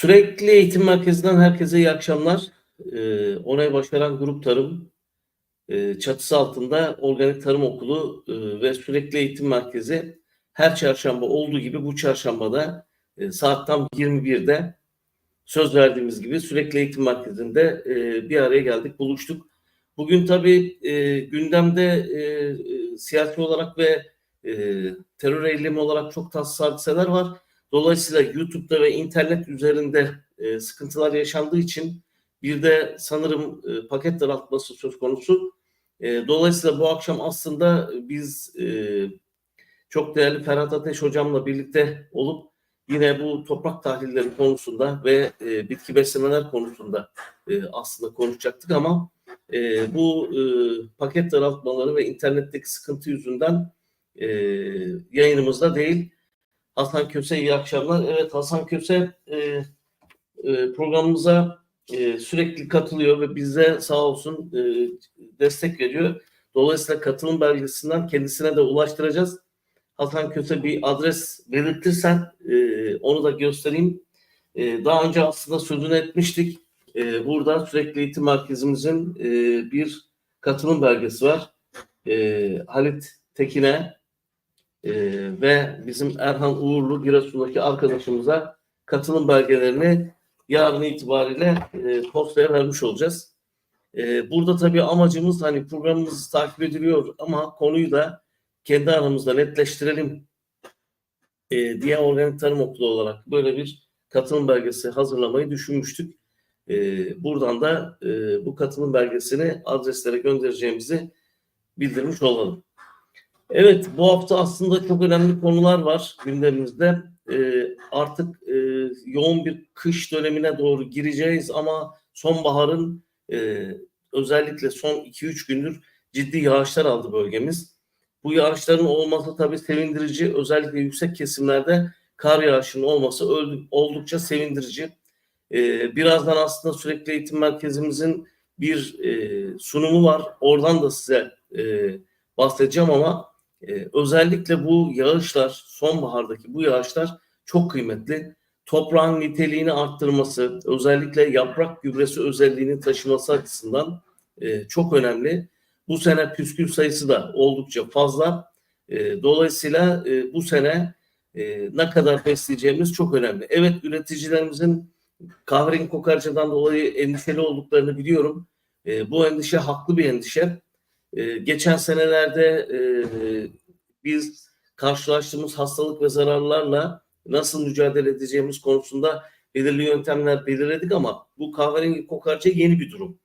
Sürekli Eğitim Merkezi'nden herkese iyi akşamlar. Ee, Onay Başaran Grup Tarım e, çatısı altında Organik Tarım Okulu e, ve Sürekli Eğitim Merkezi her çarşamba olduğu gibi bu çarşambada e, saat tam 21'de söz verdiğimiz gibi Sürekli Eğitim Merkezi'nde e, bir araya geldik, buluştuk. Bugün tabii e, gündemde e, e, siyasi olarak ve e, terör eylemi olarak çok tatsız hadiseler var. Dolayısıyla YouTube'da ve internet üzerinde e, sıkıntılar yaşandığı için bir de sanırım e, paket daraltması söz konusu. E, dolayısıyla bu akşam aslında biz e, çok değerli Ferhat Ateş hocamla birlikte olup yine bu toprak tahlilleri konusunda ve e, bitki beslemeler konusunda e, aslında konuşacaktık ama e, bu e, paket daraltmaları ve internetteki sıkıntı yüzünden e, yayınımızda değil. Hasan Köse iyi akşamlar. Evet Hasan Köse e, e, programımıza e, sürekli katılıyor ve bize sağ olsun e, destek veriyor. Dolayısıyla katılım belgesinden kendisine de ulaştıracağız. Hasan Köse bir adres belirtirsen e, onu da göstereyim. E, daha önce aslında sözünü etmiştik. E, burada sürekli eğitim merkezimizin e, bir katılım belgesi var. E, Halit Tekin'e e, ve bizim Erhan Uğurlu Giresun'daki arkadaşımıza katılım belgelerini yarın itibariyle e, postaya vermiş olacağız. E, burada tabii amacımız hani programımız takip ediliyor ama konuyu da kendi aramızda netleştirelim e, diye organik tarım okulu olarak böyle bir katılım belgesi hazırlamayı düşünmüştük. E, buradan da e, bu katılım belgesini adreslere göndereceğimizi bildirmiş olalım. Evet bu hafta aslında çok önemli konular var gündemimizde. Ee, artık e, yoğun bir kış dönemine doğru gireceğiz ama sonbaharın e, özellikle son 2-3 gündür ciddi yağışlar aldı bölgemiz. Bu yağışların olması tabii sevindirici. Özellikle yüksek kesimlerde kar yağışının olması oldukça sevindirici. Ee, birazdan aslında sürekli eğitim merkezimizin bir e, sunumu var. Oradan da size e, bahsedeceğim ama ee, özellikle bu yağışlar, sonbahardaki bu yağışlar çok kıymetli. Toprağın niteliğini arttırması, özellikle yaprak gübresi özelliğini taşıması açısından e, çok önemli. Bu sene püskül sayısı da oldukça fazla. E, dolayısıyla e, bu sene e, ne kadar besleyeceğimiz çok önemli. Evet üreticilerimizin kahverengi kokarcadan dolayı endişeli olduklarını biliyorum. E, bu endişe haklı bir endişe. Ee, geçen senelerde e, biz karşılaştığımız hastalık ve zararlarla nasıl mücadele edeceğimiz konusunda belirli yöntemler belirledik ama bu kahverengi kokarca yeni bir durum.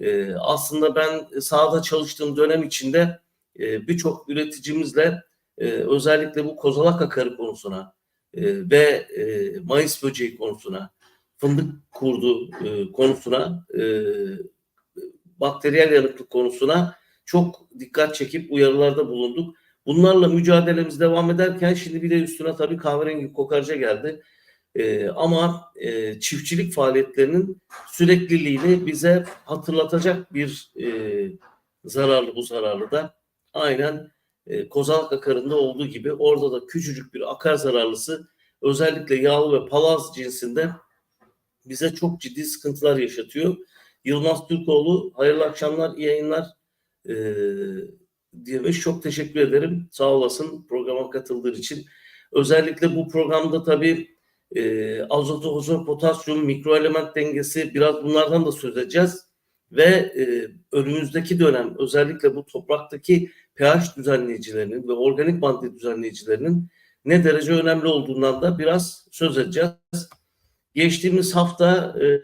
E, aslında ben sahada çalıştığım dönem içinde e, birçok üreticimizle e, özellikle bu kozalak akarı konusuna e, ve e, mayıs böceği konusuna, fındık kurdu e, konusuna, e, bakteriyel yanıklık konusuna çok dikkat çekip uyarılarda bulunduk. Bunlarla mücadelemiz devam ederken şimdi bir de üstüne tabii kahverengi kokarca geldi. Ee, ama e, çiftçilik faaliyetlerinin sürekliliğini bize hatırlatacak bir e, zararlı bu zararlı da aynen e, kozalak akarında olduğu gibi orada da küçücük bir akar zararlısı özellikle yağlı ve palaz cinsinde bize çok ciddi sıkıntılar yaşatıyor. Yılmaz Türkoğlu hayırlı akşamlar, iyi yayınlar e, demiş. Çok teşekkür ederim. Sağ olasın programa katıldığın için. Özellikle bu programda tabii e, azot, ozon, potasyum, mikroelement dengesi biraz bunlardan da söz edeceğiz. Ve e, önümüzdeki dönem özellikle bu topraktaki pH düzenleyicilerinin ve organik madde düzenleyicilerinin ne derece önemli olduğundan da biraz söz edeceğiz. Geçtiğimiz hafta e,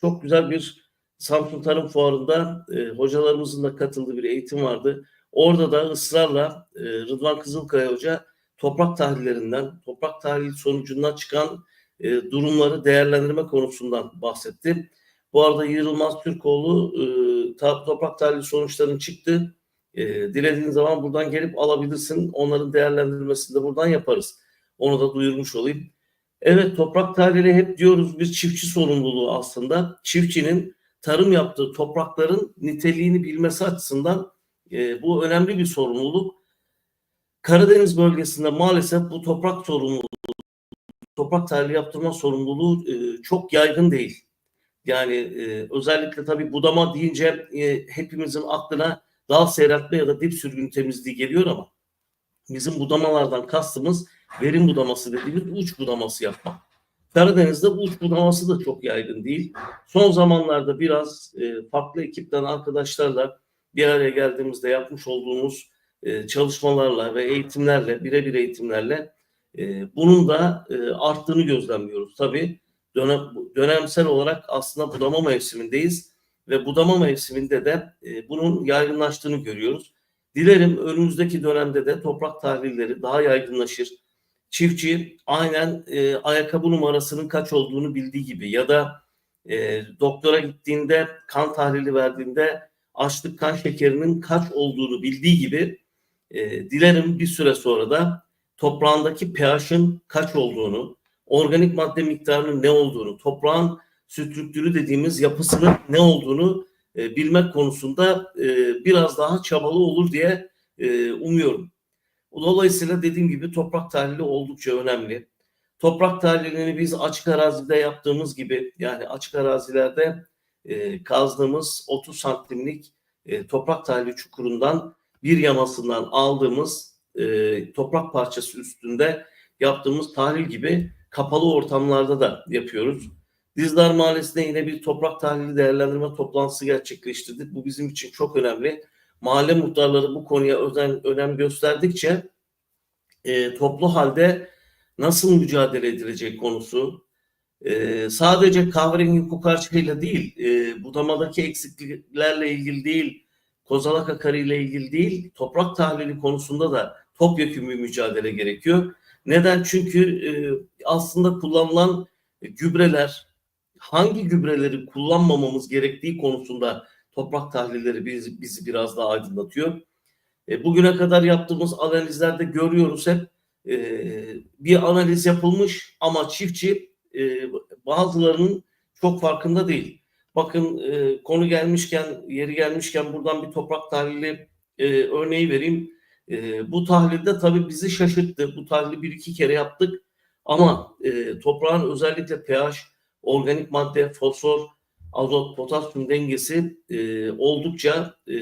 çok güzel bir Samsun Tarım Fuarı'nda e, hocalarımızın da katıldığı bir eğitim vardı. Orada da ısrarla e, Rıdvan Kızılkaya Hoca toprak tahlillerinden, toprak tahlil sonucundan çıkan e, durumları değerlendirme konusundan bahsetti. Bu arada Yılmaz Türkoğlu e, toprak tahlil sonuçlarının çıktı. E, dilediğin zaman buradan gelip alabilirsin. Onların değerlendirmesini de buradan yaparız. Onu da duyurmuş olayım. Evet toprak tahlili hep diyoruz bir çiftçi sorumluluğu aslında. Çiftçinin tarım yaptığı toprakların niteliğini bilmesi açısından e, bu önemli bir sorumluluk. Karadeniz bölgesinde maalesef bu toprak sorumluluğu toprak tahlili yaptırma sorumluluğu e, çok yaygın değil. Yani e, özellikle tabii budama deyince e, hepimizin aklına dal seyreltme ya da dip sürgün temizliği geliyor ama bizim budamalardan kastımız verim budaması dediğimiz uç budaması yapmak. Karadeniz'de uç budaması da çok yaygın değil. Son zamanlarda biraz e, farklı ekipten arkadaşlarla bir araya geldiğimizde yapmış olduğumuz e, çalışmalarla ve eğitimlerle, birebir eğitimlerle e, bunun da e, arttığını gözlemliyoruz. Tabii dönem, dönemsel olarak aslında budama mevsimindeyiz ve budama mevsiminde de e, bunun yaygınlaştığını görüyoruz. Dilerim önümüzdeki dönemde de toprak tahlilleri daha yaygınlaşır. Çiftçi aynen e, ayakkabı numarasının kaç olduğunu bildiği gibi ya da e, doktora gittiğinde kan tahlili verdiğinde açlık kan şekerinin kaç olduğunu bildiği gibi e, dilerim bir süre sonra da toprağındaki pH'ın kaç olduğunu, organik madde miktarının ne olduğunu, toprağın strüktürü dediğimiz yapısının ne olduğunu e, bilmek konusunda e, biraz daha çabalı olur diye e, umuyorum. Dolayısıyla dediğim gibi toprak tahlili oldukça önemli. Toprak tahlilini biz açık arazide yaptığımız gibi yani açık arazilerde e, kazdığımız 30 santimlik e, toprak tahlili çukurundan bir yamasından aldığımız e, toprak parçası üstünde yaptığımız tahlil gibi kapalı ortamlarda da yapıyoruz. Dizdar Mahallesi'nde yine bir toprak tahlili değerlendirme toplantısı gerçekleştirdik. Bu bizim için çok önemli. Mahalle muhtarları bu konuya özen, önem gösterdikçe e, toplu halde nasıl mücadele edilecek konusu e, sadece kahverengi kokarçayla değil, e, budamadaki eksikliklerle ilgili değil, kozalak akarı ile ilgili değil, toprak tahlili konusunda da topyekun bir mücadele gerekiyor. Neden? Çünkü e, aslında kullanılan gübreler, hangi gübreleri kullanmamamız gerektiği konusunda toprak tahlilleri bizi, bizi biraz daha aydınlatıyor. E, bugüne kadar yaptığımız analizlerde görüyoruz hep e, bir analiz yapılmış ama çiftçi e, bazılarının çok farkında değil. Bakın e, konu gelmişken, yeri gelmişken buradan bir toprak tahlili e, örneği vereyim. E, bu tahlilde tabii bizi şaşırttı. Bu tahlili bir iki kere yaptık ama e, toprağın özellikle pH, organik madde, fosfor, azot, potasyum dengesi e, oldukça e,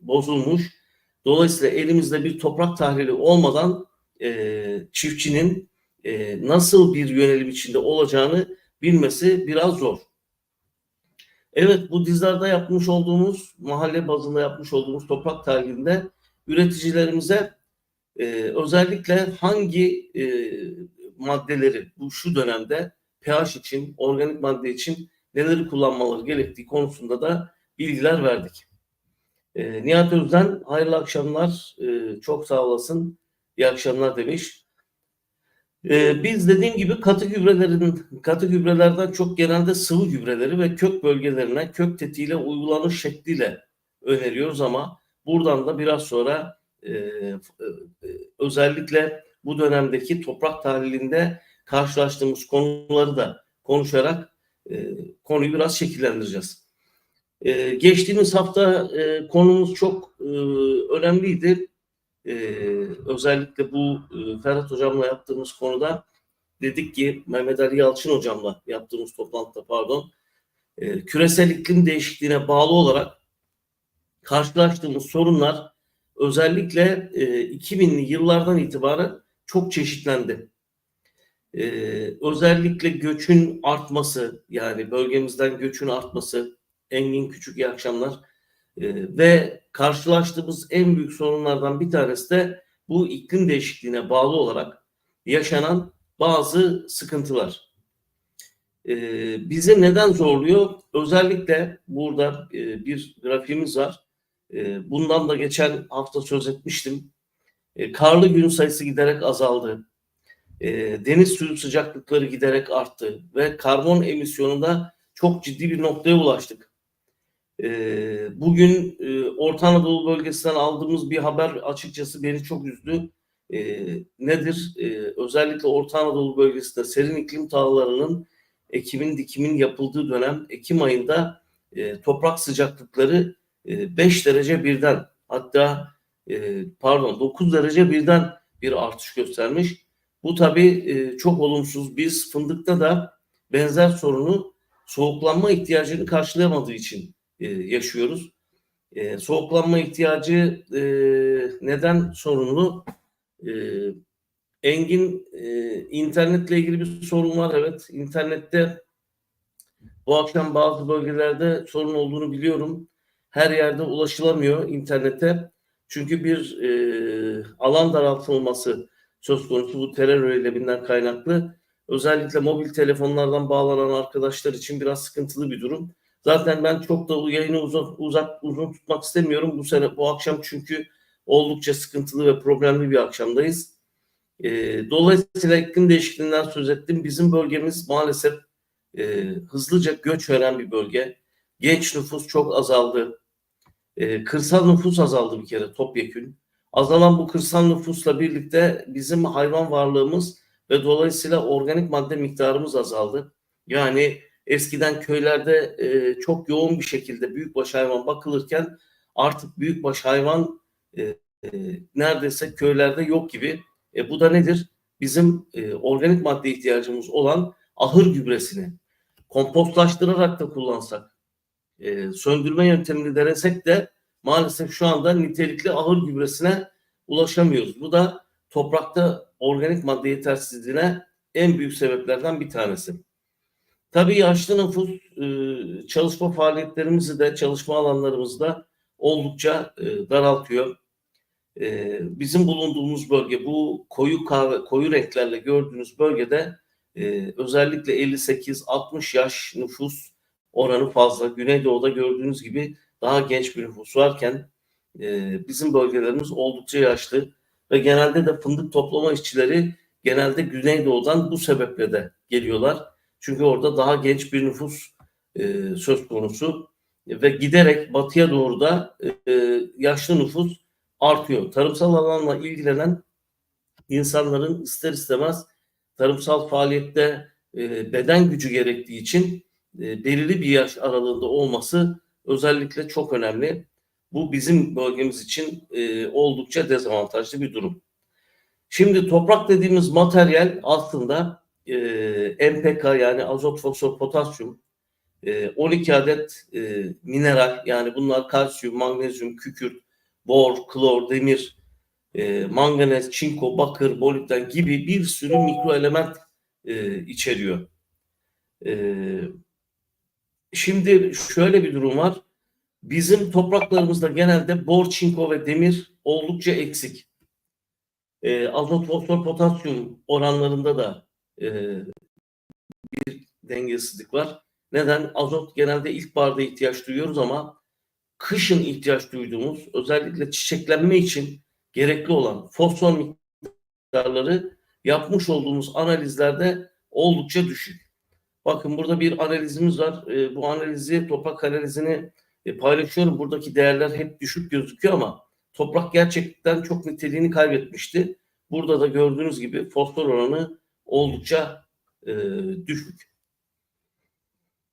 bozulmuş. Dolayısıyla elimizde bir toprak tahlili olmadan e, çiftçinin e, nasıl bir yönelim içinde olacağını bilmesi biraz zor. Evet bu dizlerde yapmış olduğumuz mahalle bazında yapmış olduğumuz toprak tahlilinde üreticilerimize e, özellikle hangi e, maddeleri bu şu dönemde pH için, organik madde için neleri kullanmaları gerektiği konusunda da bilgiler verdik. E, Nihat Özden hayırlı akşamlar. E, çok sağ olasın. İyi akşamlar demiş. E, biz dediğim gibi katı gübrelerin katı gübrelerden çok genelde sıvı gübreleri ve kök bölgelerine kök tetiğiyle uygulanış şekliyle öneriyoruz ama buradan da biraz sonra e, e, özellikle bu dönemdeki toprak tahlilinde karşılaştığımız konuları da konuşarak e, konuyu biraz şekillendireceğiz. E, geçtiğimiz hafta e, konumuz çok e, önemliydi. E, özellikle bu e, Ferhat Hocam'la yaptığımız konuda dedik ki Mehmet Ali Yalçın Hocam'la yaptığımız toplantıda pardon e, küresel iklim değişikliğine bağlı olarak karşılaştığımız sorunlar özellikle e, 2000'li yıllardan itibaren çok çeşitlendi. Ee, özellikle göçün artması yani bölgemizden göçün artması Engin Küçük iyi akşamlar ee, ve karşılaştığımız en büyük sorunlardan bir tanesi de bu iklim değişikliğine bağlı olarak yaşanan bazı sıkıntılar. Ee, bizi neden zorluyor? Özellikle burada e, bir grafiğimiz var. E, bundan da geçen hafta söz etmiştim. E, karlı gün sayısı giderek azaldı e, deniz suyu sıcaklıkları giderek arttı ve karbon emisyonunda çok ciddi bir noktaya ulaştık. E, bugün e, Orta Anadolu bölgesinden aldığımız bir haber açıkçası beni çok üzdü. E, nedir? E, özellikle Orta Anadolu bölgesinde serin iklim tahıllarının ekimin dikimin yapıldığı dönem Ekim ayında e, toprak sıcaklıkları e, 5 derece birden hatta e, pardon 9 derece birden bir artış göstermiş. Bu tabii e, çok olumsuz. Biz fındıkta da benzer sorunu soğuklanma ihtiyacını karşılayamadığı için e, yaşıyoruz. E, soğuklanma ihtiyacı neden sorunlu? Engin internetle ilgili bir sorun var evet. İnternette bu akşam bazı bölgelerde sorun olduğunu biliyorum. Her yerde ulaşılamıyor internete. Çünkü bir e, alan daraltılması söz konusu bu terör eyleminden kaynaklı. Özellikle mobil telefonlardan bağlanan arkadaşlar için biraz sıkıntılı bir durum. Zaten ben çok da yayını uzak, uzak uzun tutmak istemiyorum bu sene bu akşam çünkü oldukça sıkıntılı ve problemli bir akşamdayız. E, dolayısıyla iklim değişikliğinden söz ettim. Bizim bölgemiz maalesef e, hızlıca göç veren bir bölge. Genç nüfus çok azaldı. E, kırsal nüfus azaldı bir kere topyekün. Azalan bu kırsal nüfusla birlikte bizim hayvan varlığımız ve dolayısıyla organik madde miktarımız azaldı. Yani eskiden köylerde e, çok yoğun bir şekilde büyükbaş hayvan bakılırken artık büyükbaş hayvan e, e, neredeyse köylerde yok gibi. E, bu da nedir? Bizim e, organik madde ihtiyacımız olan ahır gübresini kompostlaştırarak da kullansak, e, söndürme yöntemini denesek de maalesef şu anda nitelikli ahır gübresine ulaşamıyoruz. Bu da toprakta organik madde yetersizliğine en büyük sebeplerden bir tanesi. Tabii yaşlı nüfus e, çalışma faaliyetlerimizi de çalışma alanlarımızda oldukça e, daraltıyor. E, bizim bulunduğumuz bölge bu koyu kahve, koyu renklerle gördüğünüz bölgede özellikle 58-60 yaş nüfus oranı fazla. Güneydoğu'da gördüğünüz gibi daha genç bir nüfus varken bizim bölgelerimiz oldukça yaşlı ve genelde de fındık toplama işçileri genelde Güneydoğu'dan bu sebeple de geliyorlar. Çünkü orada daha genç bir nüfus e, söz konusu ve giderek batıya doğru da e, yaşlı nüfus artıyor. Tarımsal alanla ilgilenen insanların ister istemez tarımsal faaliyette e, beden gücü gerektiği için e, belirli bir yaş aralığında olması özellikle çok önemli. Bu bizim bölgemiz için e, oldukça dezavantajlı bir durum. Şimdi toprak dediğimiz materyal aslında e, NPK yani azot, fosfor, potasyum, e, 12 adet e, mineral yani bunlar kalsiyum, magnezyum, kükürt, bor, klor, demir, e, manganez, çinko, bakır, molibden gibi bir sürü mikro element e, içeriyor. E, şimdi şöyle bir durum var. Bizim topraklarımızda genelde bor, çinko ve demir oldukça eksik. E, azot, fosfor, potasyum oranlarında da e, bir dengesizlik var. Neden? Azot genelde ilkbaharda ihtiyaç duyuyoruz ama kışın ihtiyaç duyduğumuz özellikle çiçeklenme için gerekli olan fosfor miktarları yapmış olduğumuz analizlerde oldukça düşük. Bakın burada bir analizimiz var. E, bu analizi, toprak analizini e, paylaşıyorum. Buradaki değerler hep düşük gözüküyor ama toprak gerçekten çok niteliğini kaybetmişti. Burada da gördüğünüz gibi fosfor oranı oldukça e, düşük.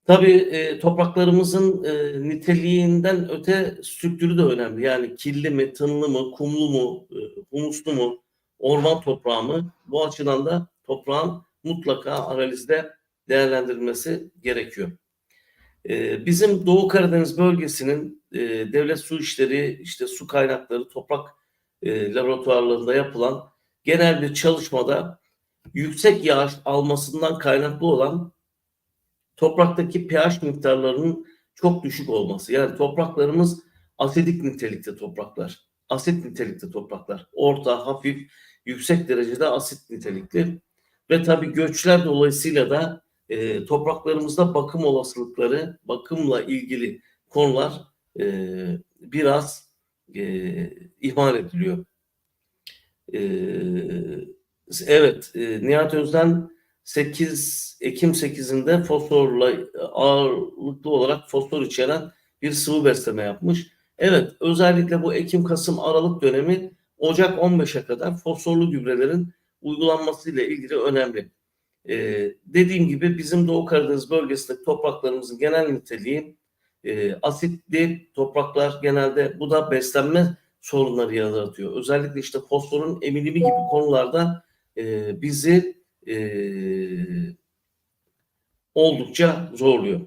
Tabii e, topraklarımızın e, niteliğinden öte strüktürü de önemli. Yani kirli mi, tınlı mı, kumlu mu, e, humuslu mu, orman toprağı mı? Bu açıdan da toprağın mutlaka analizde değerlendirilmesi gerekiyor. E, bizim Doğu Karadeniz bölgesinin e, devlet su işleri, işte su kaynakları, toprak e, laboratuvarlarında yapılan genel bir çalışmada yüksek yağış almasından kaynaklı olan topraktaki pH miktarlarının çok düşük olması. Yani topraklarımız asidik nitelikte topraklar. Asit nitelikte topraklar. Orta, hafif, yüksek derecede asit nitelikli. Ve tabii göçler dolayısıyla da e, topraklarımızda bakım olasılıkları, bakımla ilgili konular e, biraz e, ihmal ediliyor. E, evet, e, Nihat Özden 8 Ekim 8'inde fosforla ağırlıklı olarak fosfor içeren bir sıvı besleme yapmış. Evet özellikle bu Ekim Kasım Aralık dönemi Ocak 15'e kadar fosforlu gübrelerin uygulanması ile ilgili önemli. Ee, dediğim gibi bizim Doğu Karadeniz bölgesindeki topraklarımızın genel niteliği e, asitli topraklar genelde bu da beslenme sorunları yaratıyor. Özellikle işte fosforun eminimi gibi konularda e, bizi e, oldukça zorluyor.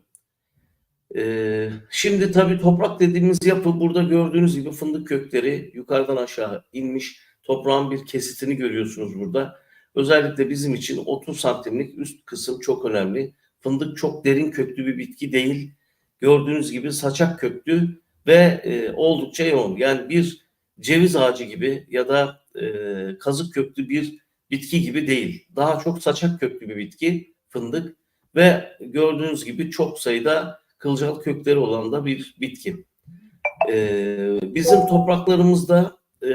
E, şimdi tabii toprak dediğimiz yapı burada gördüğünüz gibi fındık kökleri yukarıdan aşağı inmiş. Toprağın bir kesitini görüyorsunuz burada. Özellikle bizim için 30 santimlik üst kısım çok önemli. Fındık çok derin köklü bir bitki değil. Gördüğünüz gibi saçak köklü ve e, oldukça yoğun. Yani bir ceviz ağacı gibi ya da e, kazık köklü bir bitki gibi değil. Daha çok saçak köklü bir bitki fındık ve gördüğünüz gibi çok sayıda kılcal kökleri olan da bir bitki. E, bizim topraklarımızda e,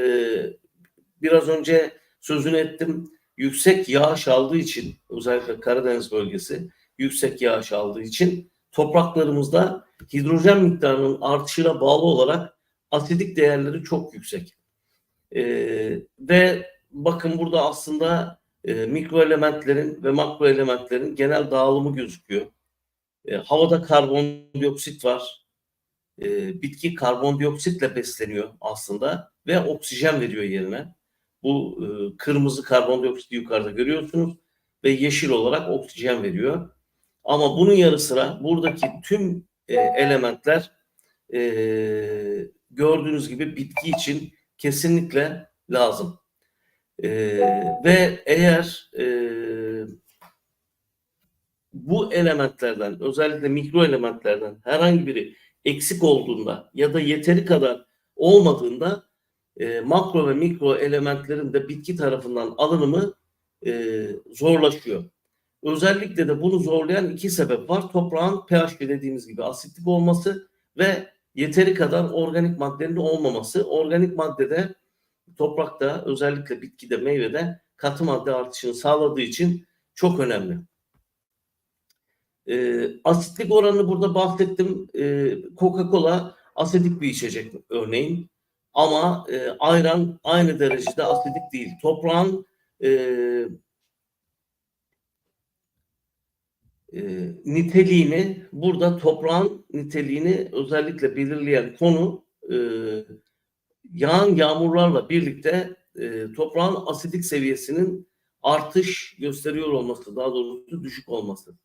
biraz önce sözünü ettim yüksek yağış aldığı için özellikle Karadeniz bölgesi yüksek yağış aldığı için topraklarımızda hidrojen miktarının artışına bağlı olarak asidik değerleri çok yüksek. Ee, ve bakın burada aslında e, mikro ve makro elementlerin genel dağılımı gözüküyor. E, havada karbondioksit var. E, bitki karbondioksitle besleniyor aslında ve oksijen veriyor yerine. Bu e, kırmızı karbondioksiti yukarıda görüyorsunuz ve yeşil olarak oksijen veriyor. Ama bunun yanı sıra buradaki tüm e, elementler e, gördüğünüz gibi bitki için kesinlikle lazım. E, ve eğer e, bu elementlerden özellikle mikro elementlerden herhangi biri eksik olduğunda ya da yeteri kadar olmadığında e, makro ve mikro elementlerin de bitki tarafından alınımı e, zorlaşıyor. Özellikle de bunu zorlayan iki sebep var. Toprağın pH dediğimiz gibi asitlik olması ve yeteri kadar organik maddenin olmaması. Organik maddede toprakta özellikle bitkide meyvede katı madde artışını sağladığı için çok önemli. E, asitlik oranını burada bahsettim. E, Coca-Cola asidik bir içecek örneğin. Ama e, ayran aynı derecede asidik değil. Toprağın e, e, niteliğini burada toprağın niteliğini özellikle belirleyen konu e, yağan yağmurlarla birlikte e, toprağın asidik seviyesinin artış gösteriyor olması, daha doğrusu düşük olması.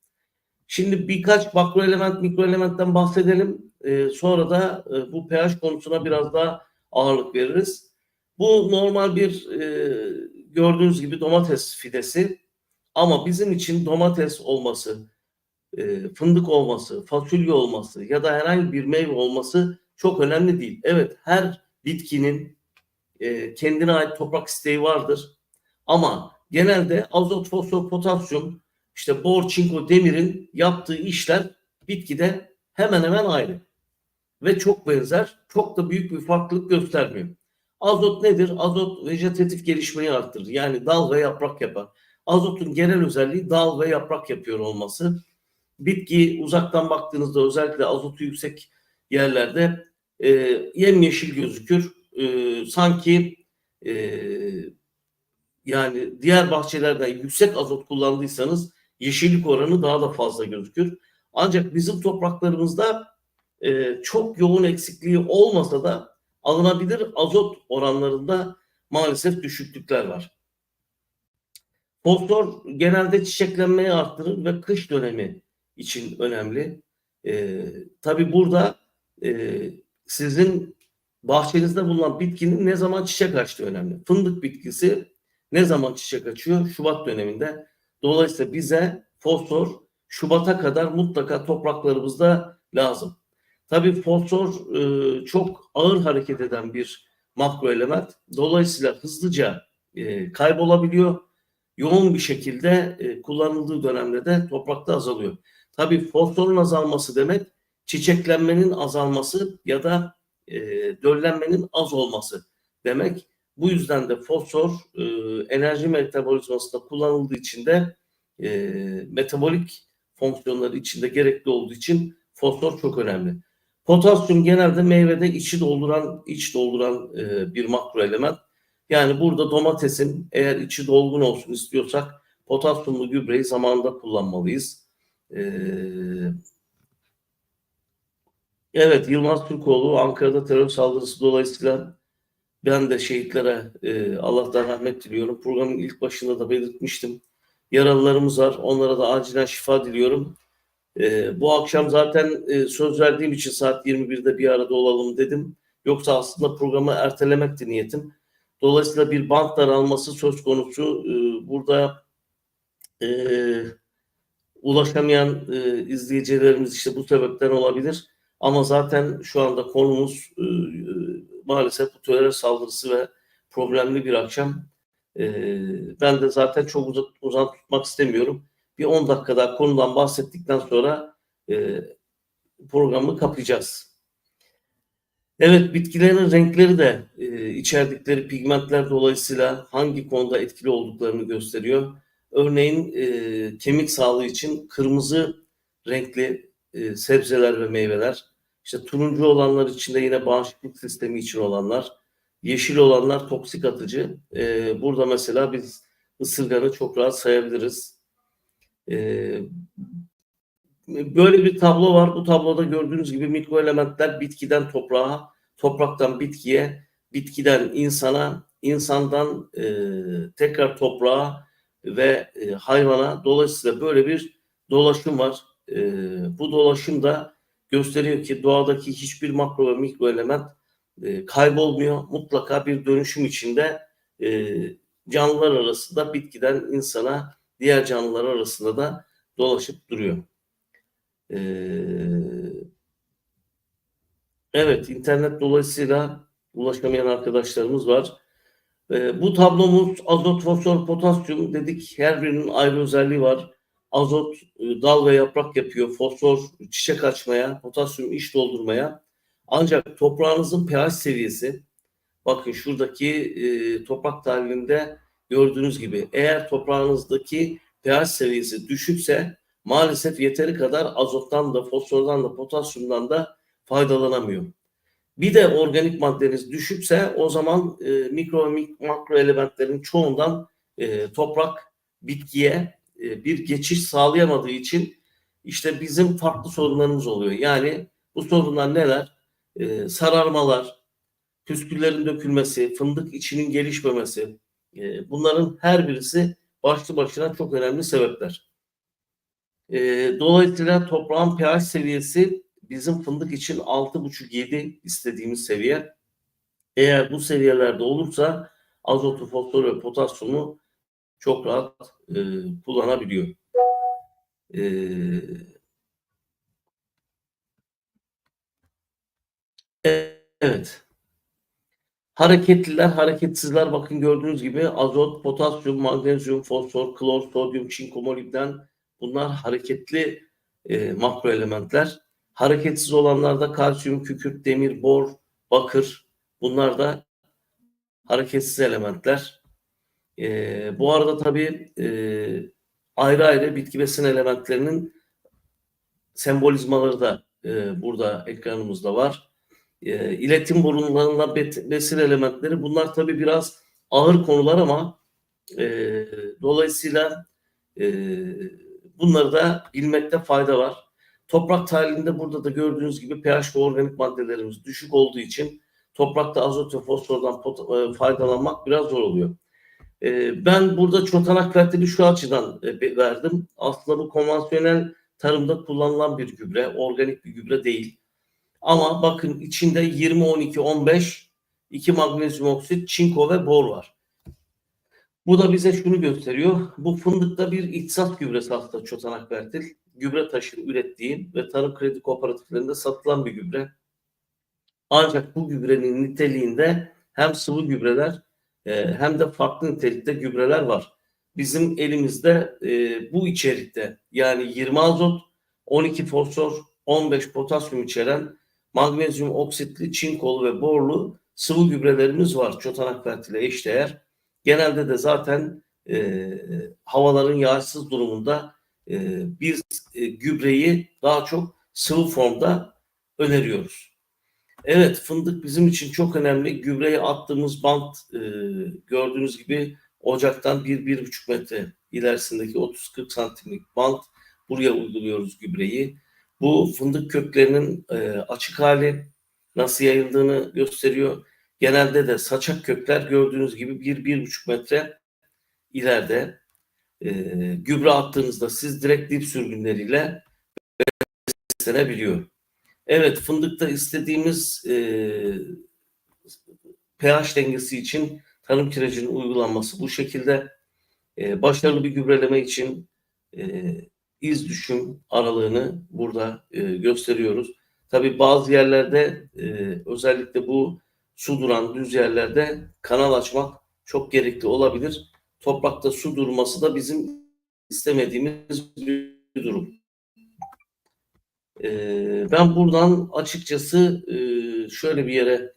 Şimdi birkaç makro element, mikro elementten bahsedelim. E, sonra da e, bu pH konusuna biraz daha ağırlık veririz. Bu normal bir e, gördüğünüz gibi domates fidesi ama bizim için domates olması, e, fındık olması, fasulye olması ya da herhangi bir meyve olması çok önemli değil. Evet her bitkinin e, kendine ait toprak isteği vardır ama genelde azot, fosfor, potasyum, işte bor, çinko, demirin yaptığı işler bitkide hemen hemen aynı ve çok benzer. Çok da büyük bir farklılık göstermiyor. Azot nedir? Azot vejetatif gelişmeyi arttırır. Yani dal ve yaprak yapar. Azotun genel özelliği dal ve yaprak yapıyor olması. Bitki uzaktan baktığınızda özellikle azotu yüksek yerlerde e, yemyeşil gözükür. E, sanki e, yani diğer bahçelerden yüksek azot kullandıysanız yeşillik oranı daha da fazla gözükür. Ancak bizim topraklarımızda e, çok yoğun eksikliği olmasa da alınabilir azot oranlarında maalesef düşüklükler var. Fosfor genelde çiçeklenmeyi arttırır ve kış dönemi için önemli. E, tabii burada e, sizin bahçenizde bulunan bitkinin ne zaman çiçek açtığı önemli. Fındık bitkisi ne zaman çiçek açıyor? Şubat döneminde. Dolayısıyla bize fosfor Şubat'a kadar mutlaka topraklarımızda lazım. Tabii fosfor e, çok ağır hareket eden bir makro element. Dolayısıyla hızlıca e, kaybolabiliyor. Yoğun bir şekilde e, kullanıldığı dönemde de toprakta azalıyor. Tabii fosforun azalması demek çiçeklenmenin azalması ya da e, döllenmenin az olması demek. Bu yüzden de fosfor e, enerji metabolizmasında kullanıldığı için de e, metabolik fonksiyonları içinde gerekli olduğu için fosfor çok önemli. Potasyum genelde meyvede içi dolduran, iç dolduran e, bir makro element. Yani burada domatesin eğer içi dolgun olsun istiyorsak potasyumlu gübreyi zamanında kullanmalıyız. E, evet Yılmaz Türkoğlu Ankara'da terör saldırısı dolayısıyla Ben de şehitlere e, Allah'tan rahmet diliyorum. Programın ilk başında da belirtmiştim. Yaralılarımız var. Onlara da acilen şifa diliyorum. E, bu akşam zaten e, söz verdiğim için saat 21'de bir arada olalım dedim. Yoksa aslında programı ertelemekti niyetim. Dolayısıyla bir bant daralması söz konusu. E, burada e, ulaşamayan e, izleyicilerimiz işte bu sebepten olabilir. Ama zaten şu anda konumuz e, maalesef bu terör saldırısı ve problemli bir akşam. E, ben de zaten çok uzak, uzak tutmak istemiyorum. Bir 10 dakika daha konudan bahsettikten sonra e, programı kapayacağız. Evet bitkilerin renkleri de e, içerdikleri pigmentler dolayısıyla hangi konuda etkili olduklarını gösteriyor. Örneğin e, kemik sağlığı için kırmızı renkli e, sebzeler ve meyveler, işte turuncu olanlar için de yine bağışıklık sistemi için olanlar, yeşil olanlar toksik atıcı. E, burada mesela biz ısırganı çok rahat sayabiliriz. E, böyle bir tablo var. Bu tabloda gördüğünüz gibi mikro elementler bitkiden toprağa, topraktan bitkiye, bitkiden insana, insandan e, tekrar toprağa ve e, hayvana. Dolayısıyla böyle bir dolaşım var. E, bu dolaşım da gösteriyor ki doğadaki hiçbir makro ve mikro element e, kaybolmuyor. Mutlaka bir dönüşüm içinde e, canlılar arasında bitkiden insana, diğer canlılar arasında da dolaşıp duruyor. E, evet, internet dolayısıyla ulaşamayan arkadaşlarımız var. E, bu tablomuz azot, fosfor, potasyum dedik. Her birinin ayrı özelliği var. Azot e, dal ve yaprak yapıyor. Fosfor çiçek açmaya, potasyum iç doldurmaya. Ancak toprağınızın pH seviyesi bakın şuradaki e, toprak tahlilinde gördüğünüz gibi eğer toprağınızdaki pH seviyesi düşükse maalesef yeteri kadar azottan da fosfordan da potasyumdan da faydalanamıyor. Bir de organik maddeniz düşükse o zaman e, mikro ve makro elementlerin çoğundan e, toprak bitkiye e, bir geçiş sağlayamadığı için işte bizim farklı sorunlarımız oluyor. Yani bu sorunlar neler? E, sararmalar, püsküllerin dökülmesi, fındık içinin gelişmemesi. E, bunların her birisi başlı başına çok önemli sebepler. E, dolayısıyla toprağın pH seviyesi bizim fındık için 6,5-7 istediğimiz seviye. Eğer bu seviyelerde olursa azotu, fosforu ve potasyumu çok rahat e, kullanabiliyor. E, evet. Hareketliler, hareketsizler bakın gördüğünüz gibi azot, potasyum, magnezyum, fosfor, klor, sodyum, çinko, molibden bunlar hareketli e, makro elementler. Hareketsiz olanlarda kalsiyum, kükürt, demir, bor, bakır bunlar da hareketsiz elementler. E, bu arada tabii e, ayrı ayrı bitki besin elementlerinin sembolizmaları da e, burada ekranımızda var. E, iletim burunlarında besin elementleri bunlar tabii biraz ağır konular ama e, dolayısıyla e, bunları da bilmekte fayda var. Toprak tahlilinde burada da gördüğünüz gibi pH ve organik maddelerimiz düşük olduğu için toprakta azot ve fosfordan e, faydalanmak biraz zor oluyor. E, ben burada çotanak fertili şu açıdan e, verdim. Aslında bu konvansiyonel tarımda kullanılan bir gübre, organik bir gübre değil. Ama bakın içinde 20, 12, 15, 2 magnezyum oksit, çinko ve bor var. Bu da bize şunu gösteriyor. Bu fındıkta bir ihtisas gübresi aslında çotanak fertil gübre taşı ürettiği ve tarım kredi kooperatiflerinde satılan bir gübre. Ancak bu gübrenin niteliğinde hem sıvı gübreler e, hem de farklı nitelikte gübreler var. Bizim elimizde e, bu içerikte yani 20 azot, 12 fosfor, 15 potasyum içeren magnezyum oksitli, çinkolu ve borlu sıvı gübrelerimiz var çotanak fertile eşdeğer. Genelde de zaten e, havaların yağışsız durumunda e, biz e, gübreyi daha çok sıvı formda öneriyoruz. Evet fındık bizim için çok önemli. Gübreyi attığımız bant e, gördüğünüz gibi ocaktan 1-1,5 metre ilerisindeki 30-40 santimlik bant buraya uyguluyoruz gübreyi. Bu fındık köklerinin e, açık hali nasıl yayıldığını gösteriyor. genelde de saçak kökler gördüğünüz gibi bir, bir buçuk metre ileride e, gübre attığınızda siz direkt dip sürgünleriyle beslenebiliyor. Evet fındıkta istediğimiz e, pH dengesi için tarım kirecinin uygulanması bu şekilde e, başarılı bir gübreleme için e, iz düşüm aralığını burada e, gösteriyoruz. Tabi bazı yerlerde e, özellikle bu su duran düz yerlerde kanal açmak çok gerekli olabilir. Toprakta su durması da bizim istemediğimiz bir durum. E, ben buradan açıkçası e, şöyle bir yere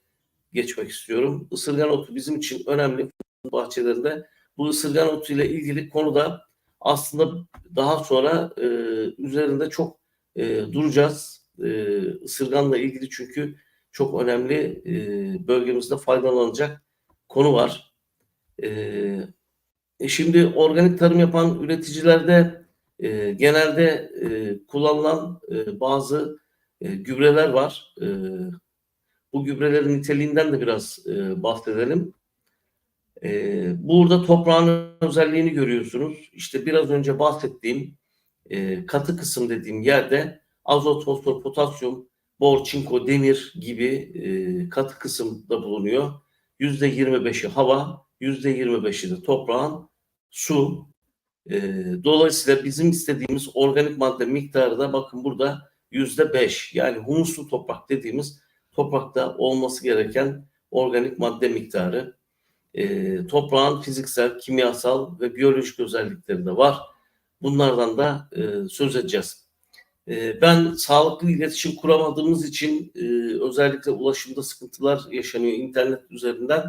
geçmek istiyorum. Isırgan otu bizim için önemli bahçelerinde. Bu ısırgan otu ile ilgili konuda aslında daha sonra e, üzerinde çok e, duracağız. E, ısırganla ilgili çünkü çok önemli e, bölgemizde faydalanacak konu var. E, e, şimdi organik tarım yapan üreticilerde e, genelde e, kullanılan e, bazı e, gübreler var. E, bu gübrelerin niteliğinden de biraz e, bahsedelim. E, burada toprağın özelliğini görüyorsunuz. İşte biraz önce bahsettiğim e, katı kısım dediğim yerde azot, fosfor, potasyum, bor, çinko, demir gibi e, katı kısımda bulunuyor. Yüzde 25'i hava, yüzde 25'i de toprağın su. E, dolayısıyla bizim istediğimiz organik madde miktarı da bakın burada yüzde 5. Yani humuslu toprak dediğimiz toprakta olması gereken organik madde miktarı. E, toprağın fiziksel, kimyasal ve biyolojik özellikleri de var. Bunlardan da e, söz edeceğiz. E, ben sağlıklı iletişim kuramadığımız için e, özellikle ulaşımda sıkıntılar yaşanıyor internet üzerinden.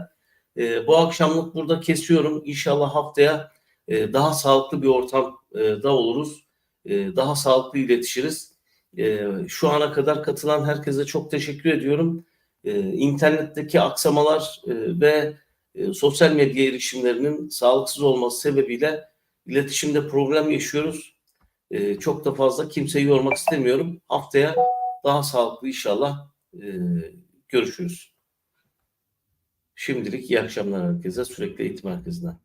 E, bu akşamlık burada kesiyorum. İnşallah haftaya e, daha sağlıklı bir ortamda oluruz. E, daha sağlıklı iletişiriz. E, şu ana kadar katılan herkese çok teşekkür ediyorum. E, internetteki aksamalar e, ve e, sosyal medya erişimlerinin sağlıksız olması sebebiyle iletişimde problem yaşıyoruz. E, çok da fazla kimseyi yormak istemiyorum. Haftaya daha sağlıklı inşallah e, görüşürüz. Şimdilik iyi akşamlar herkese. Sürekli eğitim merkezinden.